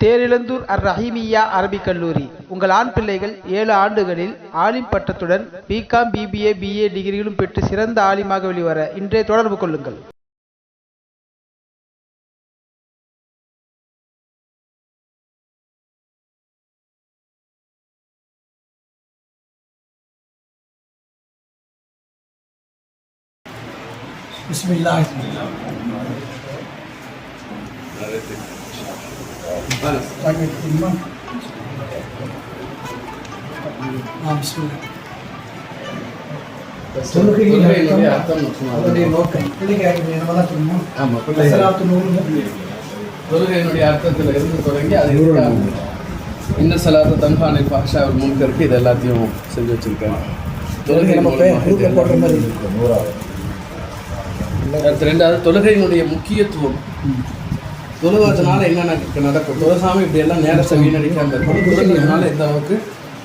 தேரிழந்தூர் அர் ரஹீமியா அரபிக் கல்லூரி உங்கள் ஆண் பிள்ளைகள் ஏழு ஆண்டுகளில் ஆலிம் பட்டத்துடன் பிகாம் பிபிஏ பிஏ டிகிரிகளும் பெற்று சிறந்த ஆலிமாக வெளிவர இன்றே தொடர்பு கொள்ளுங்கள் بسم الله பாக்கெட் தெரியுமா ஆம் சொல்லுங்க அதனுடைய நோக்கம் பிள்ளைங்க என்னதான் தெரியுமா ஆமாம் தொழுகையினுடைய அர்த்தத்தில் இருந்து தொடங்கி அது இன்ன சலாத்த தன்ஹானை பாஷா அவர் முன்கருக்கு இது எல்லாத்தையும் செஞ்சு வச்சிருக்காங்க தொழுகை நம்ம ரெண்டாவது தொழுகையினுடைய முக்கியத்துவம் தொழுவதனால என்ன நடக்க- நடக்கும் தொழுகாம இப்படி எல்லாம் நேரத்தை வீணடிக்காம இருக்கும் தொழுகிறதுனால இந்த அளவுக்கு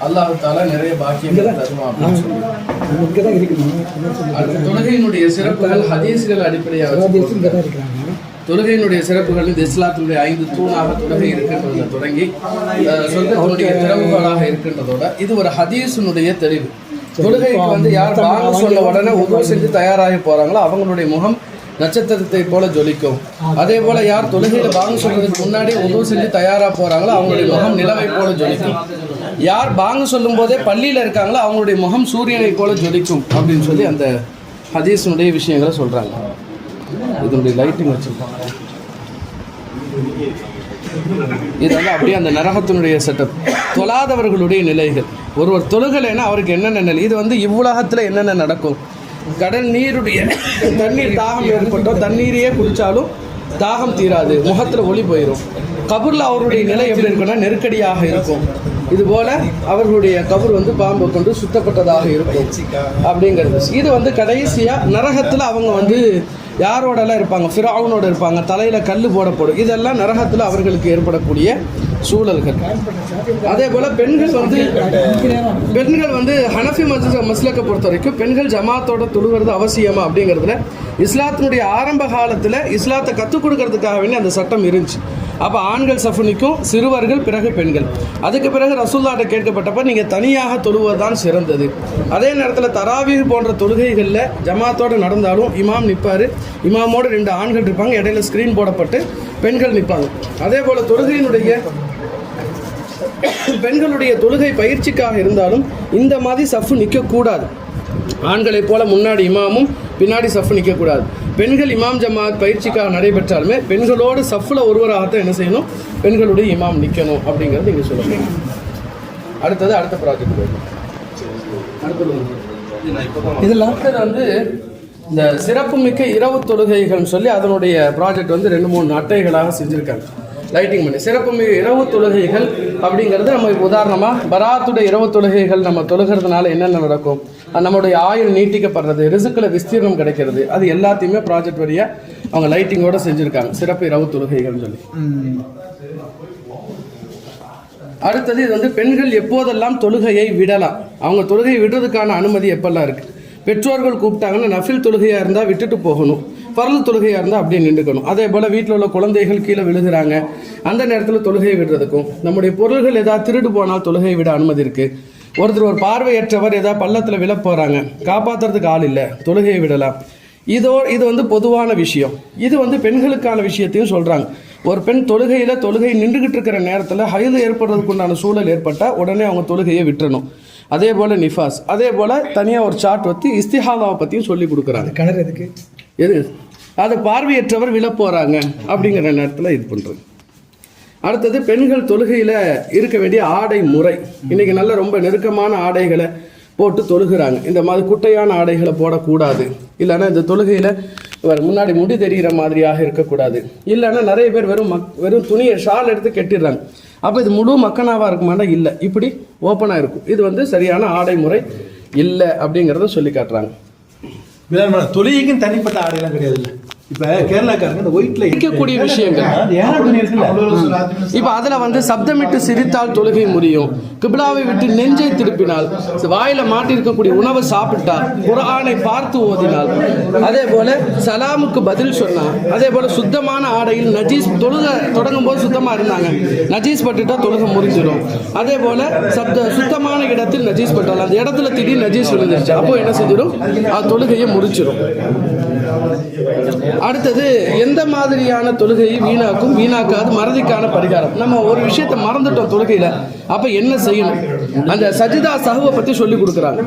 அல்லாஹு தாலா நிறைய பாக்கியங்கள் தருவான் சொல்லி இருக்கணும் தொழுகையினுடைய சிறப்புகள் ஹதீஸ்கள் அடிப்படையாக தொழுகையினுடைய சிறப்புகள் இந்த இஸ்லாத்தினுடைய ஐந்து தூணாக தொழுகை இருக்கின்றதுல தொடங்கி சொர்க்கத்தினுடைய திறவுகோலாக இருக்கின்றதோட இது ஒரு ஹதீஸினுடைய தெளிவு தொழுகைக்கு வந்து யார் வாங்க சொன்ன உடனே உதவு செஞ்சு தயாராகி போறாங்களோ அவங்களுடைய முகம் நட்சத்திரத்தை போல ஜொலிக்கும். அதே போல யார் தொழுகையில பாங்கு சொல்றதுக்கு முன்னாடி உதவு செஞ்சு தயாரா போறாங்களோ அவங்களுடைய முகம் நிலவை போல ஜொலிக்கும். யார் பாங்கு சொல்லும் போதே பள்ளியில இருக்காங்களோ அவங்களுடைய முகம் சூரியனை போல ஜொலிக்கும் அப்படின்னு சொல்லி அந்த ஹதீஸனுடைய விஷயங்களை சொல்றாங்க. இதனுடைய லைட்டிங் வச்சிருக்கோம் இது வந்து அப்படியே அந்த நரகத்தினுடைய செட்டப் தொழாதவர்களுடைய நிலைகள். ஒருவர் தொழுகலைன்னா அவருக்கு என்னென்ன நிலை? இது வந்து இவ்வுலகத்தில் என்னென்ன நடக்கும்? கடல் நீருடைய தண்ணீர் தாகம் ஏற்பட்டோ தண்ணீரையே குடித்தாலும் தாகம் தீராது முகத்தில் ஒளி போயிடும் கபூரில் அவருடைய நிலை எப்படி இருக்குன்னா நெருக்கடியாக இருக்கும். இதுபோல அவர்களுடைய கபூர் வந்து பாம்பு கொண்டு சுத்தப்பட்டதாக இருக்கும். அப்படிங்கிறது. இது வந்து கடைசியாக நரகத்தில் அவங்க வந்து யாரோடலாம் இருப்பாங்க? ஃபிராவுனோட இருப்பாங்க. தலையில் கல் போடப்படும். இதெல்லாம் நரகத்தில் அவர்களுக்கு ஏற்படக்கூடிய சூழல்கள். அதே போல் பெண்கள் வந்து பெண்கள் வந்து ஹனஃபி மஸ் மஸ்லக்கை பொறுத்த வரைக்கும் பெண்கள் ஜமாத்தோட தொழுகிறது அவசியமா அப்படிங்கிறதுல இஸ்லாத்தினுடைய ஆரம்ப காலத்தில் இஸ்லாத்தை கற்றுக் கொடுக்கறதுக்காக வேண்டி அந்த சட்டம் இருந்துச்சு. அப்போ ஆண்கள் சஃபுனிக்கும் சிறுவர்கள் பிறகு பெண்கள். அதுக்கு பிறகு ரசூல்லாட்ட கேட்கப்பட்டப்ப நீங்கள் தனியாக தொழுவதுதான் சிறந்தது. அதே நேரத்தில் தராவீர் போன்ற தொழுகைகளில் ஜமாத்தோடு நடந்தாலும் இமாம் நிற்பார் இமாமோடு ரெண்டு ஆண்கள் இருப்பாங்க. இடையில ஸ்க்ரீன் போடப்பட்டு பெண்கள் நிற்பாங்க அதே போல் தொழுகையினுடைய பெண்களுடைய தொழுகை பயிற்சிக்காக இருந்தாலும் இந்த மாதிரி சஃப்பு நிற்கக்கூடாது ஆண்களைப் போல முன்னாடி இமாமும் பின்னாடி சஃப்பு நிற்கக்கூடாது. பெண்கள் இமாம் ஜமாத் பயிற்சிக்காக நடைபெற்றாலுமே பெண்களோடு சஃப்பில் ஒருவராகத்தான் என்ன செய்யணும்? பெண்களுடைய இமாம் நிற்கணும் அப்படிங்கிறது இங்கே சொல்லணும் அடுத்தது அடுத்த ப்ராஜெக்ட் போயிடலாம் அடுத்தது அடுத்தது வந்து இந்த சிறப்புமிக்க இரவு தொழுகைகள்னு சொல்லி அதனுடைய ப்ராஜெக்ட் வந்து ரெண்டு மூணு அட்டைகளாக செஞ்சுருக்காங்க. லைட்டிங் பண்ணி. சிறப்புமிகு இரவு தொழுகைகள் அப்படிங்கிறது நம்ம உதாரணமாக பராத்துடைய இரவு தொழுகைகள் நம்ம தொழுகிறதுனால என்னென்ன நடக்கும்? நம்மளுடைய ஆயுள் நீட்டிக்கப்படுறது ரிசுக்கில் விஸ்தீர்ணம் கிடைக்கிறது அது எல்லாத்தையுமே ப்ராஜெக்ட் வழியாக அவங்க லைட்டிங்கோட செஞ்சுருக்காங்க. சிறப்பு இரவு தொழுகைகள்னு சொல்லி. அடுத்தது இது வந்து பெண்கள் எப்போதெல்லாம் தொழுகையை விடலாம்? அவங்க தொழுகையை விடுறதுக்கான அனுமதி எப்பெல்லாம் இருக்கு? பெற்றோர்கள் கூப்பிட்டாங்கன்னா நஃபில் தொழுகையாக இருந்தால் விட்டுட்டு போகணும். பரல் தொழுகையாக இருந்தால் அப்படியே நின்றுக்கணும். அதே போல் வீட்டில் உள்ள குழந்தைகள் கீழே விழுகிறாங்க. அந்த நேரத்தில் தொழுகையை விடுறதுக்கும் நம்முடைய பொருள்கள் ஏதாவது திருடு போனால் தொழுகையை விட அனுமதி இருக்குது ஒருத்தர் ஒரு பார்வையற்றவர் ஏதாவது பள்ளத்தில் விழ போகிறாங்க காப்பாற்றுறதுக்கு ஆள் இல்லை. தொழுகையை விடலாம். இதோ இது வந்து பொதுவான விஷயம். இது வந்து பெண்களுக்கான விஷயத்தையும் சொல்கிறாங்க ஒரு பெண் தொழுகையில் தொழுகை நின்றுகிட்டு இருக்கிற நேரத்தில் ஹைது ஏற்படுறதுக்கு உண்டான சூழல் ஏற்பட்டால் உடனே அவங்க தொழுகையை விட்டுறணும். அதே போல் நிஃபாஸ். அதே போல் தனியாக ஒரு சார்ட் வச்சு இஸ்திஹாலாவை பற்றியும் சொல்லி கொடுக்குறாங்க. கிணறு எதுக்கு? எது? அது பார்வையற்றவர் விழ போகிறாங்க அப்படிங்கிற நேரத்தில் இது பண்ணுறது அடுத்தது பெண்கள் தொழுகையில் இருக்க வேண்டிய ஆடை முறை. இன்றைக்கி நல்ல ரொம்ப நெருக்கமான ஆடைகளை போட்டு தொழுகிறாங்க. இந்த மாதிரி குட்டையான ஆடைகளை போடக்கூடாது. இல்லைன்னா இந்த தொழுகையில் முன்னாடி முடி தெரிகிற மாதிரியாக இருக்கக்கூடாது. இல்லைன்னா நிறைய பேர் வெறும் மக் வெறும் துணியை ஷால் எடுத்து கட்டிடுறாங்க. அப்போ இது முழு மக்கனாவாக இருக்குமானா இல்லை. இப்படி ஓப்பனாக இருக்கும். இது வந்து சரியான ஆடை முறை இல்லை அப்படிங்கிறத சொல்லி காட்டுறாங்க. தொழுகைக்கும் தனிப்பட்ட ஆடைலாம் கிடையாது இல்லை இப்ப கேரளாக்காரங்க இந்த ஒயிட்ல இருக்கக்கூடிய விஷயங்கள். இப்போ அதில் வந்து சப்தமிட்டு சிரித்தால் தொழுகை முறியும். கிபிலாவை விட்டு நெஞ்சை திருப்பினால் வாயில மாட்டிருக்கக்கூடிய உணவை சாப்பிட்டா குர்ஆனை பார்த்து ஓதினால் அதே போல சலாமுக்கு பதில் சொன்னா அதே போல சுத்தமான ஆடையில் நஜீஸ் தொழுக தொடங்கும் போது சுத்தமா இருந்தாங்க. நஜீஸ் பட்டுட்டா தொழுக முறிஞ்சிடும் அதே போல சப்த சுத்தமான இடத்தில் நஜீஸ் பட்டால் அந்த இடத்துல திடீர் நஜீஸ் விழுந்துருச்சு. அப்போ என்ன செஞ்சிடும்? அது தொழுகையை முறிச்சிடும் அடுத்தது எந்த மாதிரியான தொழுகையை வீணாக்கும் வீணாக்காது மறதிக்கான பரிகாரம்? நம்ம ஒரு விஷயத்தை மறந்துட்டோம் தொழுகையில. அப்ப என்ன செய்யணும்? அந்த சஜிதா சஹுவை பத்தி சொல்லி கொடுக்குறாங்க.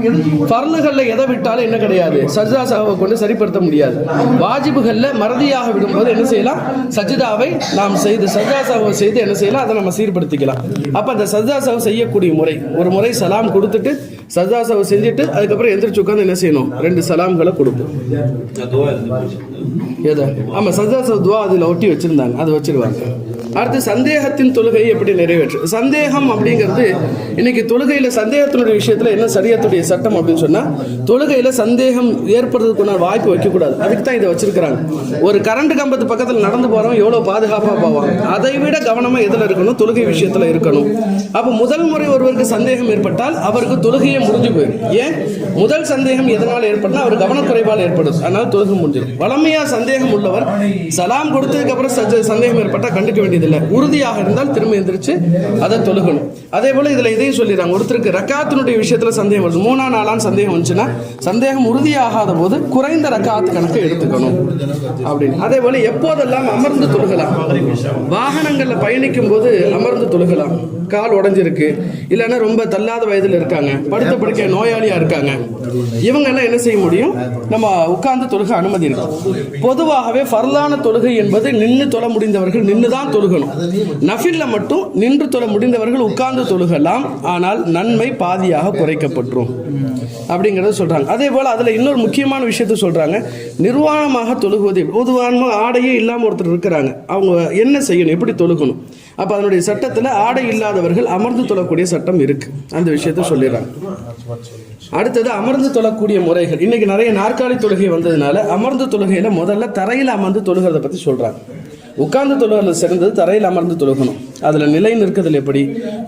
பர்லுகள்ல எதை விட்டாலும் என்ன கிடையாது? சஜிதா சஹுவை கொண்டு சரிப்படுத்த முடியாது. வாஜிபுகள்ல மறதியாக விடும்போது என்ன செய்யலாம்? சஜிதாவை நாம் செய்து சஜிதா சஹுவை செய்து என்ன செய்யலாம்? அதை நம்ம சீர்படுத்திக்கலாம். அப்ப அந்த சஜிதா சஹு செய்யக்கூடிய முறை ஒரு முறை சலாம் கொடுத்துட்டு சஜிதா சஹு செஞ்சுட்டு அதுக்கப்புறம் எந்திரிச்சு உட்காந்து என்ன செய்யணும்? ரெண்டு சலாம்களை கொடுப்போம் எதை? ஆமா சஜா துவா அதில் ஒட்டி வச்சிருந்தாங்க. அதை வச்சிருவாங்க. அடுத்து சந்தேகத்தின் தொழுகை எப்படி நிறைவேற்று? சந்தேகம் அப்படிங்கிறது இன்னைக்கு தொழுகையில சந்தேகத்தினுடைய விஷயத்துல என்ன சரியத்துடைய சட்டம் அப்படின்னு சொன்னா தொழுகையில சந்தேகம் ஏற்படுறதுக்குள்ள வாய்ப்பு வைக்கக்கூடாது. அதுக்கு தான் இதை வச்சிருக்கிறாங்க. ஒரு கரண்ட் கம்பத்து பக்கத்தில் நடந்து போறவன் எவ்வளவு பாதுகாப்பா போவாங்க அதை விட கவனமா எதுல இருக்கணும்? தொழுகை விஷயத்துல இருக்கணும். அப்ப முதல் முறை ஒருவருக்கு சந்தேகம் ஏற்பட்டால் அவருக்கு தொழுகையே முடிஞ்சு போயிடும் ஏன்? முதல் சந்தேகம் எதனால் ஏற்படுனா அவர் கவனக்குறைவால் ஏற்படுது. அதனால தொழுகை முடிஞ்சிடும் வளமையா சந்தேகம் உள்ளவர் சலாம் கொடுத்ததுக்கு அப்புறம் சந்தேகம் ஏற்பட்டால் கண்டுக்க வேண்டியது இதில் உறுதியாக இருந்தால் திரும்ப எந்திரிச்சு அதை தொழுகணும். அதே போல இதுல இதையும் சொல்லிடுறாங்க. ஒருத்தருக்கு ரக்காத்தினுடைய விஷயத்துல சந்தேகம் வருது. மூணா நாளான்னு சந்தேகம் வந்துச்சுன்னா சந்தேகம் உறுதியாகாத போது குறைந்த ரக்காத்து கணக்கு எடுத்துக்கணும். அப்படின்னு. அதே போல எப்போதெல்லாம் அமர்ந்து தொழுகலாம்? வாகனங்களில் பயணிக்கும் போது அமர்ந்து தொழுகலாம். கால் உடைஞ்சிருக்கு. இல்லைன்னா ரொம்ப தள்ளாத வயதில் இருக்காங்க. படுத்த படுக்க நோயாளியா இருக்காங்க. இவங்க எல்லாம் என்ன செய்ய முடியும்? நம்ம உட்கார்ந்து தொழுக அனுமதி இருக்கும். பொதுவாகவே ஃபர்லான தொழுகை என்பது நின்று தொழ முடிந்தவர்கள் நின்று தான் தொழுகணும். நஃபில்ல மட்டும் நின்று தொழ முடிந்தவர்கள் உட்கார்ந்து தொழுகலாம். ஆனால் நன்மை பாதியாக குறைக்கப்பட்டுரும். அப்படிங்கிறத சொல்றாங்க. அதே போல அதுல இன்னொரு முக்கியமான விஷயத்த சொல்றாங்க. நிர்வாணமாக தொழுகுவது பொதுவான ஆடையே இல்லாம ஒருத்தர் இருக்கிறாங்க. அவங்க என்ன செய்யணும்? எப்படி தொழுகணும்? அப்ப அதனுடைய சட்டத்துல ஆடை இல்லாதவர்கள் அமர்ந்து தொழக்கூடிய சட்டம் இருக்கு. அந்த விஷயத்த சொல்லிடுறாங்க. அடுத்தது அமர்ந்து தொழக்கூடிய முறைகள். இன்னைக்கு நிறைய நாற்காலி தொழுகை வந்ததுனால அமர்ந்து தொழுகையில முதல்ல தரையில் அமர்ந்து தொழுகிறத பத்தி சொல்றாங்க. உட்கார்ந்து தொழுகிறது சிறந்தது தரையில் அமர்ந்து தொழுகணும். அதில் நிலை நிற்கிறதுல எப்படி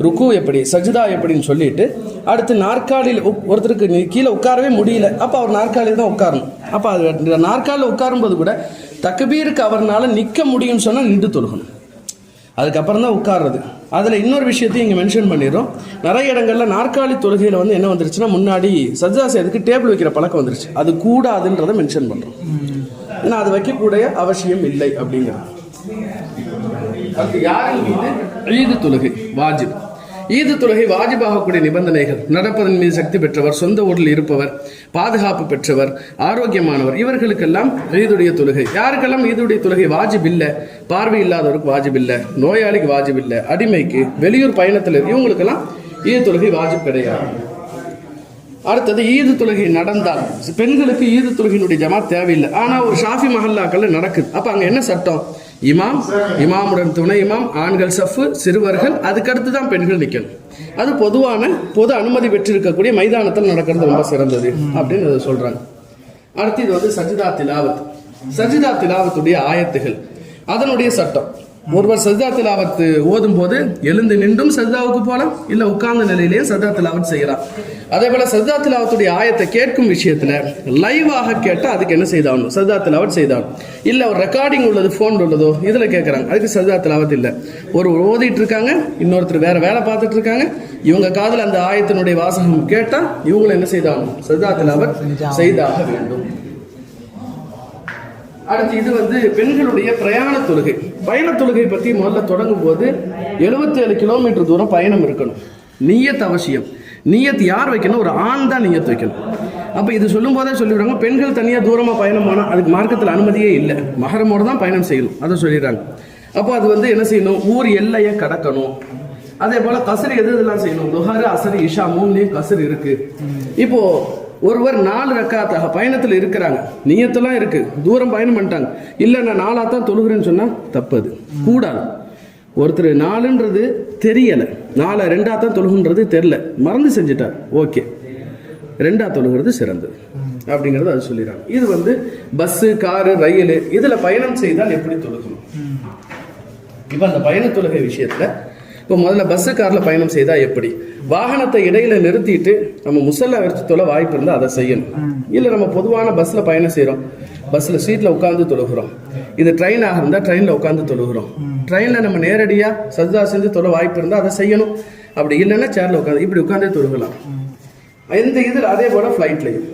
ருக்கு எப்படி சஜிதா எப்படின்னு சொல்லிட்டு அடுத்து நாற்காலியில் ஒருத்தருக்கு நீ கீழே உட்காரவே முடியல. அப்போ அவர் நாற்காலியில் தான் உட்காரணும். அப்போ அது நாற்காலில் உட்காரும்போது கூட தக்பீருக்கு அவர்னால நிற்க முடியும்னு சொன்னால் நின்று தொழுகணும். அதுக்கப்புறம் தான் உட்கார்றது. அதில் இன்னொரு விஷயத்தையும் இங்கே மென்ஷன் பண்ணிடுறோம். நிறைய இடங்களில் நாற்காலி தொழுகையில் வந்து என்ன வந்துருச்சுன்னா முன்னாடி சஜ்ஜா செய்யறதுக்கு டேபிள் வைக்கிற பழக்கம் வந்துருச்சு. அது கூடாதுன்றதை மென்ஷன் பண்ணுறோம் ஏன்னா அது வைக்கக்கூடிய அவசியம் இல்லை அப்படிங்கிறது. ஈது தொழுகை வாஜிப். ஈது தொழுகை வாஜிபாகக்கூடிய நிபந்தனைகள். நடப்பதன் மீது சக்தி பெற்றவர் சொந்த ஊரில் இருப்பவர் பாதுகாப்பு பெற்றவர் ஆரோக்கியமானவர் இவர்களுக்கெல்லாம் ஈதுடைய தொழுகை. யாருக்கெல்லாம் ஈதுடைய தொழுகை வாஜிப் இல்லை பார்வை இல்லாதவருக்கு வாஜிப் இல்லை நோயாளிக்கு வாஜிப் இல்லை அடிமைக்கு வெளியூர் பயணத்தில் இவங்களுக்கெல்லாம் ஈது தொழுகை வாஜிப் கிடையாது. அடுத்தது ஈது தொழுகை நடந்தால். பெண்களுக்கு ஈது தொழுகையினுடைய ஜமா தேவையில்லை. ஆனா ஒரு ஷாஃபி மஹல்லாக்கள்ல நடக்குது. அப்ப அங்க என்ன சட்டம்? இமாம் இமாமுடன் துணை இமாம் ஆண்கள் சஃப்பு சிறுவர்கள் அதுக்கடுத்து தான் பெண்கள் நிற்கணும் அது பொதுவான பொது அனுமதி பெற்றிருக்கக்கூடிய மைதானத்தில் நடக்கிறது ரொம்ப சிறந்தது அப்படின்னு அதை சொல்றாங்க. அடுத்து இது வந்து சஜிதா திலாவத். சஜிதா திலாவத்துடைய ஆயத்துகள். அதனுடைய சட்டம். ஒருவர் சஜிதா திலாவத் ஓதும் போது எழுந்து நின்றும் சஜிதாவுக்கு போகலாம் இல்லை உட்கார்ந்த நிலையிலேயே சஜிதா திலாவத் செய்யலாம். அதே போல சஜிதா திலாவத்துடைய ஆயத்தை கேட்கும் விஷயத்துல லைவாக கேட்டால் அதுக்கு என்ன செய்தாகணும்? சஜிதா திலாவத் செய்தாகணும். இல்லை ஒரு ரெக்கார்டிங் உள்ளது ஃபோன் உள்ளதோ இதில் கேட்குறாங்க அதுக்கு சஜிதா திலாவத் இல்லை. ஒரு ஓதிட்டு இருக்காங்க இன்னொருத்தர் வேற வேலை பார்த்துட்டு இருக்காங்க. இவங்க காதில் அந்த ஆயத்தினுடைய வாசகம் கேட்டா இவங்களை என்ன செய்தாகணும்? சஜிதா திலாவத் செய்தாக வேண்டும். அடுத்து இது வந்து பெண்களுடைய பிரயாண தொழுகை. பயண தொழுகை பற்றி முதல்ல தொடங்கும் போது 77 கிலோமீட்டர் தூரம் பயணம் இருக்கணும். நீயத்து அவசியம். நீயத்து யார் வைக்கணும்? ஒரு ஆண் தான் நீயத்து வைக்கணும். அப்போ இது சொல்லும் போதே சொல்லிவிடுறாங்க பெண்கள் தனியாக தூரமாக பயணம் போனால் அதுக்கு மார்க்கத்தில் அனுமதியே இல்லை. மகரமோடு தான் பயணம் செய்யணும். அதை சொல்லிடுறாங்க. அப்போ அது வந்து என்ன செய்யணும்? ஊர் எல்லையை கடக்கணும். அதே போல் கசர் எது இதெல்லாம் செய்யணும்? துஹாரு அசர் இஷா மூணுலேயும் கசர் இருக்குது இப்போது ஒருவர் நாலு ரக்காத்தாக பயணத்தில் இருக்கிறாங்க. நீயத்தெல்லாம் இருக்கு. தூரம் பயணம் பண்ணிட்டாங்க. இல்லை நான் நாளாக தான் தொழுகிறேன்னு சொன்னால் தப்பது. கூடாது. ஒருத்தர் நாலுன்றது தெரியலை. நாலு ரெண்டாக தான் தொழுகுன்றது தெரில மறந்து செஞ்சுட்டார். ஓகே. ரெண்டாக தொழுகிறது சிறந்தது. அப்படிங்கிறது அது சொல்லிடுறாங்க. இது வந்து பஸ்ஸு காரு ரயில் இதில் பயணம் செய்தால் எப்படி தொழுகணும்? இப்போ அந்த பயண தொழுகை விஷயத்தில் இப்போ முதல்ல பஸ்ஸு கார்ல பயணம் செய்தா எப்படி? வாகனத்தை இடையில நிறுத்திட்டு நம்ம முசல்லா வச்சு தொலை வாய்ப்பு இருந்தால் அதை செய்யணும். இல்லை நம்ம பொதுவான பஸ்ல பயணம் செய்றோம். பஸ்ல சீட்ல உட்காந்து தொழுகிறோம். இது ட்ரெயினாக இருந்தால் ட்ரெயினில் உட்காந்து தொழுகிறோம். ட்ரெயினில் நம்ம நேரடியாக சஜ்ஜா செஞ்சு தொலை வாய்ப்பு இருந்தால் அதை செய்யணும். அப்படி இல்லைன்னா சேர்ல உட்காந்து இப்படி உட்காந்தே தொழுகலாம். இந்த இதில் அதே போல ஃப்ளைட்லையும்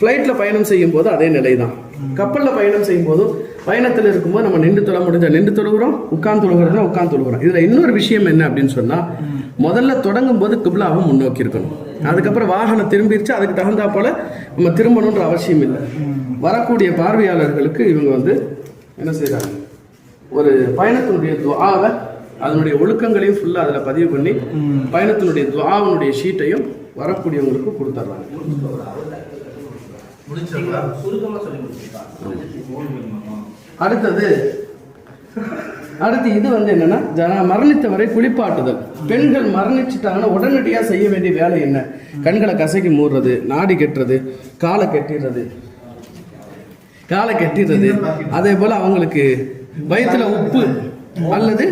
ஃப்ளைட்டில் பயணம் செய்யும் போது அதே நிலை தான் கப்பலில் பயணம் செய்யும் போதும் பயணத்தில் இருக்கும்போது நம்ம நின்று தொழ முடிஞ்ச நின்று தொழுகிறோம் உட்கார்ந்து தொழுகிறோம்னா உட்கார்ந்து தொழுகிறோம். இதில் இன்னொரு விஷயம் என்ன அப்படின்னு சொன்னால் முதல்ல தொடங்கும் போது கிப்லாவை முன்னோக்கி இருக்கணும். அதுக்கப்புறம் வாகனம் திரும்பிடுச்சு அதுக்கு தகுந்தா போல நம்ம திரும்பணுன்ற அவசியம் இல்லை. வரக்கூடிய பார்வையாளர்களுக்கு இவங்க வந்து என்ன செய்றாங்க? ஒரு பயணத்தினுடைய துவாவை அதனுடைய ஒழுக்கங்களையும் ஃபுல்லாக அதில் பதிவு பண்ணி பயணத்தினுடைய துவாவினுடைய ஷீட்டையும் வரக்கூடியவங்களுக்கு கொடுத்துட்றாங்க அடுத்தது அடுத்து இது வந்து என்னன்னா ஜன மரணித்தவரை குளிப்பாட்டுதல். பெண்கள் மரணிச்சிட்டாங்கன்னா உடனடியாக செய்ய வேண்டிய வேலை என்ன? கண்களை கசக்கி மூடுறது நாடி கெட்டுறது காலை கெட்டிடுறது. காலை கெட்டிடுறது. அதே போல அவங்களுக்கு வயிற்றுல உப்பு அல்லது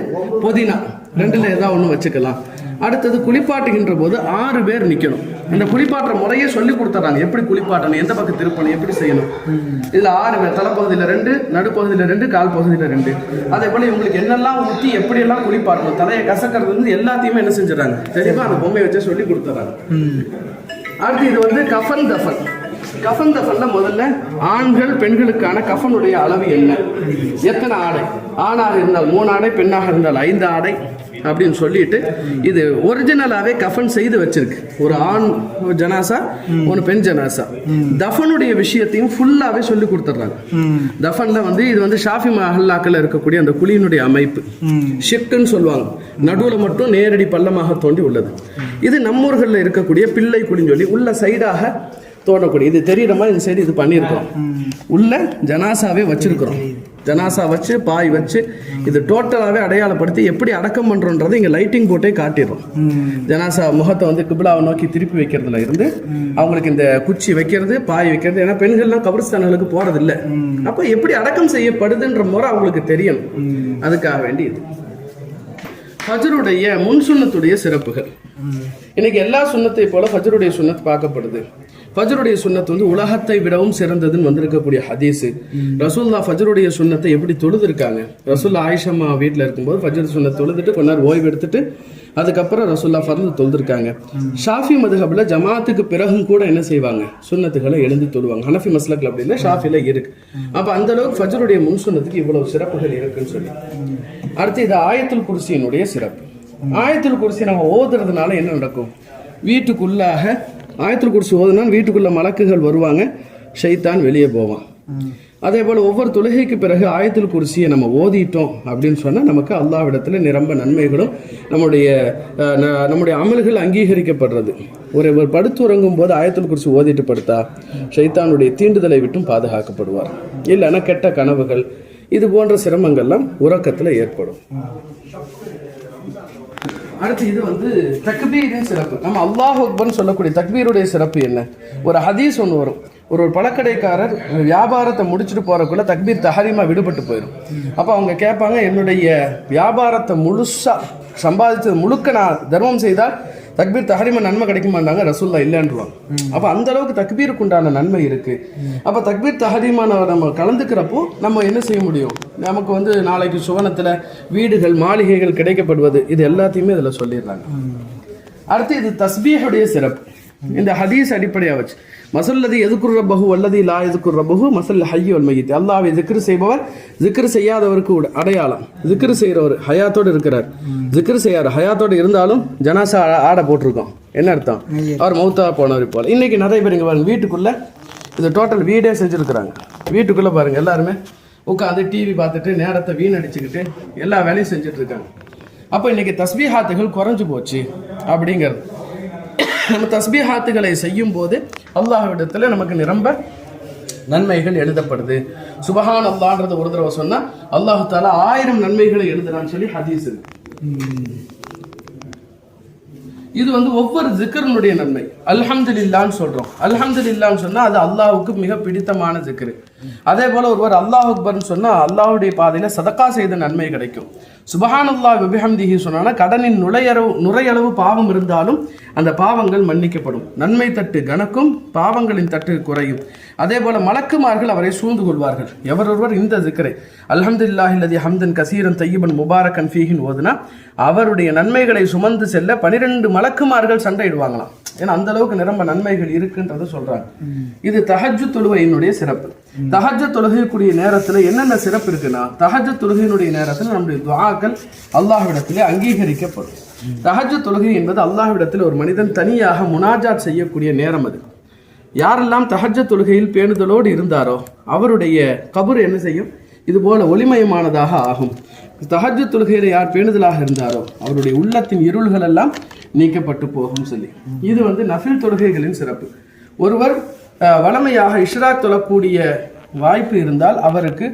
புதினா. ரெண்டுல ஏதாவது ஒன்று வச்சுக்கலாம். அடுத்தது குளிப்பாட்டுகின்ற போது ஆறு பேர் நிற்கணும் அந்த குளிப்பாட்டுற முறையே சொல்லி கொடுத்துறாங்க. எப்படி குளிப்பாட்டணும்? எந்த பக்கம் திருப்பணும்? எப்படி செய்யணும்? இதில் ஆறு பேர். தலைப்பகுதியில் ரெண்டு நடுப்பகுதியில் ரெண்டு கால் பகுதியில் ரெண்டு. அதே போல் இவங்களுக்கு என்னெல்லாம் ஊற்றி எப்படியெல்லாம் குளிப்பாட்டணும்? தலையை கசக்கிறது வந்து எல்லாத்தையுமே என்ன செஞ்சிடறாங்க? தெளிவாக அந்த பொம்மையை வச்சு சொல்லி கொடுத்துறாங்க அடுத்து இது வந்து கஃபன் தஃபன் கஃபன் தஃபன்ல முதல்ல ஆண்கள் பெண்களுக்கான கஃபனுடைய அளவு என்ன? எத்தனை ஆடை? ஆணாக இருந்தால் மூணு ஆடை பெண்ணாக இருந்தால் ஐந்து ஆடை. அப்படின்னு சொல்லிட்டு இது ஒரிஜினலாவே கஃபன் செய்து வச்சிருக்கு. ஒரு ஆண் ஜனாசா ஒரு பெண் ஜனாசா. தஃபனுடைய விஷயத்தையும் ஃபுல்லாவே சொல்லி கொடுத்துட்றாங்க தஃபன்ல வந்து இது வந்து ஷாஃபி மஹல்லாக்கள் இருக்கக்கூடிய அந்த குழியினுடைய அமைப்பு. ஷிக்குன்னு சொல்லுவாங்க. நடுவுல மட்டும் நேரடி பள்ளமாக தோண்டி உள்ளது. இது நம்மூர்களில் இருக்கக்கூடிய பிள்ளை குழின்னு சொல்லி உள்ள சைடாக தோண்டக்கூடிய இது தெரியுற மாதிரி இந்த சைடு இது பண்ணியிருக்கிறோம். உள்ள ஜனாசாவே வச்சிருக்கிறோம். ஜனாசா வச்சு பாய் வச்சு இது டோட்டலாகவே அடையாளப்படுத்தி எப்படி அடக்கம் பண்ணுறோன்றதை இங்கே லைட்டிங் போட்டே காட்டிடுறோம். ஜனாசா முகத்தை வந்து கிபிலாவை நோக்கி திருப்பி வைக்கிறதுல இருந்து அவங்களுக்கு இந்த குச்சி வைக்கிறது பாய் வைக்கிறது ஏன்னா பெண்கள்லாம் கபரிஸ்தான்களுக்கு போறது இல்ல அப்போ எப்படி அடக்கம் செய்யப்படுதுன்ற முறை அவங்களுக்கு தெரியணும். அதுக்காக வேண்டி இது ஃபஜ்ருடைய முன் சுன்னத்துடைய சிறப்புகள். இன்னைக்கு எல்லா சுண்ணத்தை போல ஃபஜ்ருடைய சுன்னத் பார்க்கப்படுது. ஃபஜ்ருடைய சுண்ணத்து வந்து உலகத்தை விடவும் சிறந்ததுன்னு வந்திருக்கக்கூடிய ஹதீஸ். ரசூல்லா ஃபஜ்ருடைய சுண்ணத்தை எப்படி தொழுதுருக்காங்க? ரசூல்லா ஆயிஷம்மா வீட்டில் இருக்கும்போது ஃபஜர் சுண்ணத்தை தொழுதுட்டு கொஞ்ச நேரம் ஓய்வு எடுத்துட்டு அதுக்கப்புறம் ரசூல்லா ஃபர்ந்து தொழுதுருக்காங்க. ஷாஃபி மதுஹப்ல ஜமாத்துக்கு பிறகும் கூட என்ன செய்வாங்க? சுண்ணத்துகளை எழுந்து தொழுவாங்க. ஹனஃபி மஸ்லக்கில் அப்படின்னா ஷாஃபியில் இருக்கு. அப்போ அந்த அளவுக்கு ஃபஜருடைய முன் சுன்னத்துக்கு இவ்வளவு சிறப்புகள் இருக்குன்னு சொல்லி. அடுத்து இது ஆயத்துல் குர்சியினுடைய சிறப்பு. ஆயத்துல் குர்சி நம்ம ஓதுறதுனால என்ன நடக்கும்? வீட்டுக்குள்ளாக ஆயத்தில் குர்சி ஓதுனா வீட்டுக்குள்ள மலக்குகள் வருவாங்க ஷைத்தான் வெளியே போவான். அதே போல் ஒவ்வொரு தொழுகைக்கு பிறகு ஆயத்தில் குர்சியை நம்ம ஓதிட்டோம் அப்படின்னு சொன்னால் நமக்கு அல்லாவிடத்தில் நிரம்ப நன்மைகளும் நம்முடைய நம்முடைய அமல்கள் அங்கீகரிக்கப்படுறது. ஒரு ஒரு படுத்து உறங்கும் போது ஆயத்தில் குர்சி ஓதிட்டு படுத்தா ஷைத்தானுடைய தீண்டுதலை விட்டும் பாதுகாக்கப்படுவார். இல்லைன்னா கெட்ட கனவுகள் இது போன்ற சிரமங்கள்லாம் உறக்கத்தில் ஏற்படும். அடுத்து இது வந்து தக்பீரின் சிறப்பு. நம்ம அல்லாஹ் அக்பர்னு சொல்லக்கூடிய தக்பீருடைய சிறப்பு என்ன? ஒரு ஹதீஸ் ஒன்று வரும். ஒரு ஒரு பழக்கடைக்காரர் வியாபாரத்தை முடிச்சுட்டு போறதுக்குள்ள தக்பீர் தகரிமா விடுபட்டு போயிடும் அப்போ அவங்க கேட்பாங்க என்னுடைய வியாபாரத்தை முழுசா சம்பாதிச்சது முழுக்க நான் தர்மம் செய்தால் தக்பீர் தஹரீமா நன்மை கிடைக்குமாண்டாங்க ரசூல்லா இல்லைன்றுவாங்க. அப்போ அந்த அளவுக்கு தக்பீருக்கு உண்டான நன்மை இருக்கு. அப்போ தக்பீர் தஹரீமா நம்ம கலந்துக்கிறப்போ நம்ம என்ன செய்ய முடியும்? நமக்கு வந்து நாளைக்கு சுவனத்தில் வீடுகள் மாளிகைகள் கிடைக்கப்படுவது இது எல்லாத்தையுமே இதில் சொல்லிடுறாங்க. அடுத்து இது தஸ்பீஹுடைய சிறப்பு. இந்த ஹதீஸ் அடிப்படையாக வச்சு. மசல்லதி எதுக்குர் ரப்பஹு வல்லதி லா எதுக்குர் ரப்பஹு? மசல் ஹய்யு வல் மையத். அல்லாஹ்வை திக்ரு செய்பவர் திக்ரு செய்யாதவருக்கு அடையாளம். திக்ரு செய்கிறவர் ஹயாத்தோடு இருக்கிறார். திக்ரு செய்யார் ஹயாத்தோடு இருந்தாலும் ஜனாசா ஆடை போட்டிருக்கோம். என்ன அர்த்தம்? அவர் மௌத்தா போனவர் போல. இன்னைக்கு நிறைய பேர் இங்க பாருங்க வீட்டுக்குள்ள இது டோட்டல் வீடே செஞ்சுருக்கிறாங்க. வீட்டுக்குள்ள பாருங்க எல்லாருமே உட்காந்து டிவி பார்த்துட்டு நேரத்தை வீணடிச்சுக்கிட்டு எல்லா வேலையும் செஞ்சுட்டு இருக்காங்க அப்போ இன்னைக்கு தஸ்பீஹாத்துகள் குறைஞ்சு போச்சு அப்படிங்கிறது. நம்ம தஸ்பீஹாத்துகளை செய்யும் போது அல்லாஹ்விடத்தில் நமக்கு நிரம்ப நன்மைகள் எழுதப்படுது. சுபஹான் அல்லான்றது ஒரு தடவை சொன்னால் அல்லாஹு தாலா ஆயிரம் நன்மைகளை எழுதுறான்னு சொல்லி ஹதீஸ் இருக்கு. இது வந்து ஒவ்வொரு ஜிக்கருனுடைய நன்மை. அல்ஹம்து இல்லான்னு சொல்கிறோம் அல்ஹம்து இல்லான்னு சொன்னால் அது அல்லாஹுக்கு மிக பிடித்தமான ஜிக்கரு அதே போல் ஒருவர் அல்லாஹ் அக்பர்னு சொன்னால் அல்லாஹுடைய பாதையில் சதக்கா செய்த நன்மை கிடைக்கும். சுபஹானல்லாஹ் விபிஹம்திஹி சொன்னா கடனின் நுழையளவு நுரையளவு பாவம் இருந்தாலும் அந்த பாவங்கள் மன்னிக்கப்படும். நன்மை தட்டு கணக்கும் பாவங்களின் தட்டு குறையும். அதே போல மலக்குமார்கள் அவரை சூழ்ந்து கொள்வார்கள். எவரொருவர் இந்த ஜிக்கரை அல்ஹம்துல்லாஹில்லதி ஹம்தன் கசீரன் தையபன் முபாரக் ஃபீஹின் ஓதுனா அவருடைய நன்மைகளை சுமந்து செல்ல பனிரெண்டு மலக்குமார்கள் சண்டையிடுவாங்களாம். ஏன்னா அந்த அளவுக்கு நிரம்ப நன்மைகள் இருக்குன்றத சொல்றாங்க. இது தஹஜ்ஜு தொழுகையினுடைய சிறப்பு. தஹஜ்ஜு தொழுகைக்குரிய நேரத்துல என்னென்ன சிறப்பு இருக்குன்னா தஹஜ்ஜு தொழுகையினுடைய நேரத்துல நம்முடைய துஆக்கள் அல்லாஹ்விடத்திலே அங்கீகரிக்கப்படும். தஹஜ்ஜு தொழுகை என்பது அல்லாஹ்விடத்தில் ஒரு மனிதன் தனியாக முனாஜாத் செய்யக்கூடிய நேரம் அது. யாரெல்லாம் தஹஜ்ஜ தொழுகையில் பேணுதலோடு இருந்தாரோ அவருடைய கபர் என்ன செய்யும்? இது போல ஒளிமயமானதாக ஆகும். தஹஜ்ஜ தொழுகையில யார் பேணுதலாக இருந்தாரோ அவருடைய உள்ளத்தின் இருள்கள் எல்லாம் நீக்கப்பட்டு போகும் சொல்லி. இது வந்து நஃபில் தொழுகைகளின் சிறப்பு. ஒருவர் வளமையாக இஷ்ரா தொழக்கூடிய வாய்ப்பு இருந்தால் அவருக்கு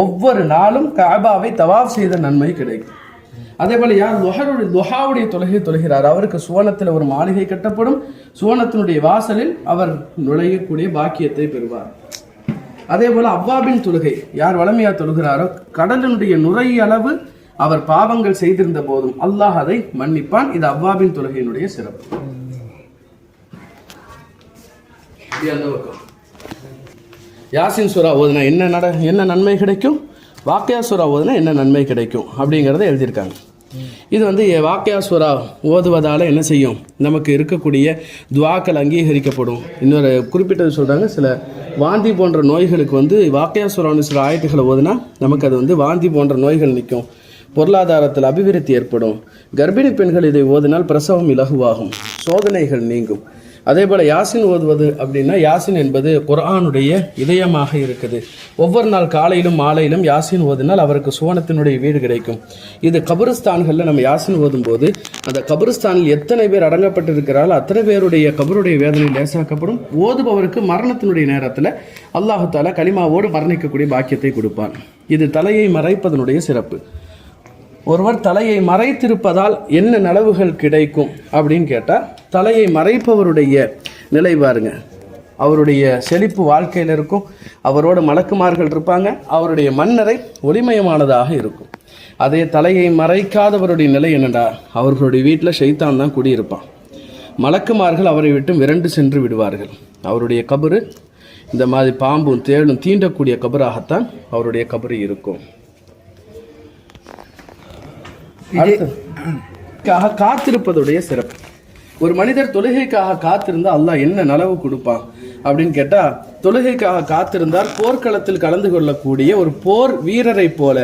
ஒவ்வொரு நாளும் காபாவை தவாப் செய்த நன்மை கிடைக்கும். அதே போல யார் துஹருடைய துஹாவுடைய தொழுகை தொழுகிறார் அவருக்கு சுவனத்தில் ஒரு மாளிகை கட்டப்படும். சுவனத்தினுடைய வாசலில் அவர் நுழையக்கூடிய பாக்கியத்தை பெறுவார். அதே போல அவ்வாபின் தொழுகை. யார் வளமையா தொழுகிறாரோ கடலினுடைய நுரையளவு அவர் பாவங்கள் செய்திருந்த போதும் அல்லாஹ் அதை மன்னிப்பான். இது அவ்வாபின் தொழுகையினுடைய சிறப்பு. யாசின் சூரா ஓதுனா என்ன நட என்ன நன்மை கிடைக்கும்? வாக்கியா சூரா ஓதுனா என்ன நன்மை கிடைக்கும்? அப்படிங்கிறத எழுதியிருக்காங்க. இது வந்து வாக்கியா சூரா ஓதுவதால் என்ன செய்யும்? நமக்கு இருக்கக்கூடிய துவாக்கள் அங்கீகரிக்கப்படும். இன்னொரு குறிப்பிட்டது சொல்கிறாங்க சில வாந்தி போன்ற நோய்களுக்கு வந்து வாக்கியாசுரான சில ஆயத்துகளை ஓதுனா நமக்கு அது வந்து வாந்தி போன்ற நோய்கள் நிற்கும். பொருளாதாரத்தில் அபிவிருத்தி ஏற்படும். கர்ப்பிணி பெண்கள் இதை ஓதினால் பிரசவம் இலகுவாகும். சோதனைகள் நீங்கும். அதே போல் யாசின் ஓதுவது அப்படின்னா யாசின் என்பது குரானுடைய இதயமாக இருக்குது. ஒவ்வொரு நாள் காலையிலும் மாலையிலும் யாசின் ஓதினால் அவருக்கு சுவனத்தினுடைய வீடு கிடைக்கும். இது கபருஸ்தான்களில் நம்ம யாசின் ஓதும்போது அந்த கபருஸ்தானில் எத்தனை பேர் அடங்கப்பட்டிருக்கிறாரோ அத்தனை பேருடைய கபருடைய வேதனை லேசாக்கப்படும். ஓதுபவருக்கு மரணத்தினுடைய நேரத்தில் அல்லாஹு தாலா கலிமாவோடு மரணிக்கக்கூடிய பாக்கியத்தை கொடுப்பான். இது தலையை மறைப்பதனுடைய சிறப்பு. ஒருவர் தலையை மறைத்திருப்பதால் என்ன நலவுகள் கிடைக்கும் அப்படின்னு கேட்டால் தலையை மறைப்பவருடைய நிலை பாருங்க. அவருடைய செழிப்பு வாழ்க்கையில் இருக்கும். அவரோட மலக்குமார்கள் இருப்பாங்க. அவருடைய மன்னரை ஒளிமயமானதாக இருக்கும். அதே தலையை மறைக்காதவருடைய நிலை என்னடா? அவர்களுடைய வீட்டில் ஷைத்தான் தான் குடியிருப்பான். மலக்குமார்கள் அவரை விட்டு விரண்டு சென்று விடுவார்கள். அவருடைய கபரு இந்த மாதிரி பாம்பும் தேளும் தீண்டக்கூடிய கபராகத்தான் அவருடைய கபரு இருக்கும். அடுத்து, காத்திருப்பதுடைய சிறப்பு. ஒரு மனிதர் தொழுகைக்காக காத்திருந்தா அல்லாஹ் என்ன நலவு கொடுப்பான் அப்படின்னு கேட்டா தொழுகைக்காக காத்திருந்தால் போர்க்களத்தில் கலந்து கொள்ளக்கூடிய ஒரு போர் வீரரை போல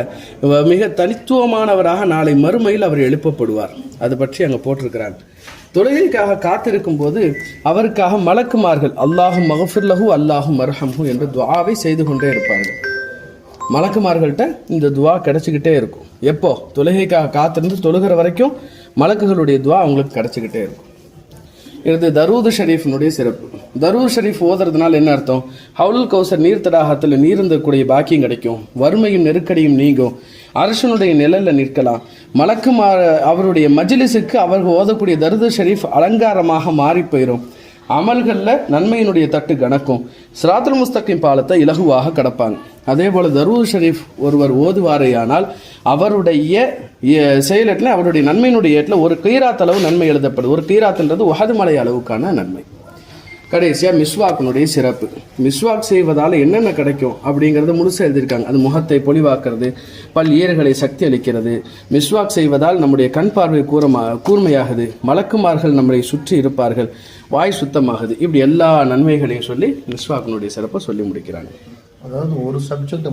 மிக தனித்துவமானவராக நாளை மறுமையில் அவர் எழுப்பப்படுவார். அது பற்றி அங்க போட்டிருக்கிறாங்க. தொழுகைக்காக காத்திருக்கும் போது அவருக்காக மலக்குமார்கள் அல்லாஹும் மகஃபிர்லஹு அல்லாஹும் மர்ஹம்ஹு என்று துஆவை செய்து கொண்டே இருப்பார்கள். மலக்குமார்கள்ட்ட இந்த துவா கிடைச்சிக்கிட்டே இருக்கும். எப்போ? தொழுகைக்காக காத்திருந்து தொழுகிற வரைக்கும் மலக்குகளுடைய துவா அவங்களுக்கு கிடச்சிக்கிட்டே இருக்கும். இது தரூது ஷரீஃபினுடைய சிறப்பு. தரூர் ஷரீஃப் ஓதுறதுனால என்ன அர்த்தம்? ஹவுல் கௌசர் நீர் தடாகத்தில் நீர் இருந்தக்கூடிய பாக்கியம் கிடைக்கும். வறுமையும் நெருக்கடியும் நீங்கும். அரசனுடைய நிழலில் நிற்கலாம். மலக்குமா அவருடைய மஜிலிசுக்கு அவர்கள் ஓதக்கூடிய தருது ஷரீஃப் அலங்காரமாக மாறி போயிடும் அமல்களில் நன்மையினுடைய தட்டு கணக்கும் சிராத்துல் முஸ்தகிம் பாலத்தை இலகுவாக கடப்பாங்க. அதே போல் தரூர் ஷரீஃப் ஒருவர் ஓதுவாரேயானால் அவருடைய செயலட்டில் அவருடைய நன்மையினுடைய ஏட்டில் ஒரு கீராத் அளவு நன்மை எழுதப்படும் ஒரு கீராத்துன்றது உஹது மலை அளவுக்கான நன்மை. கடைசியாக மிஸ்வாக்கினுடைய சிறப்பு. மிஸ்வாக் செய்வதால் என்னென்ன கிடைக்கும் அப்படிங்கிறத முழுசாக எழுதியிருக்காங்க. அது முகத்தை பொலிவாக்குறது பல் ஈரகளை சக்தி அளிக்கிறது. மிஸ்வாக் செய்வதால் நம்முடைய கண் பார்வை கூரமா கூர்மையாகுது. மலக்குமார்கள் நம்மளை சுற்றி இருப்பார்கள். வாய் சுத்தமாகுது. இப்படி எல்லா நன்மைகளையும் சொல்லி மிஸ்வாக்கினுடைய சிறப்பை சொல்லி முடிக்கிறாங்க. அதாவது ஒரு சப்ஜெக்ட்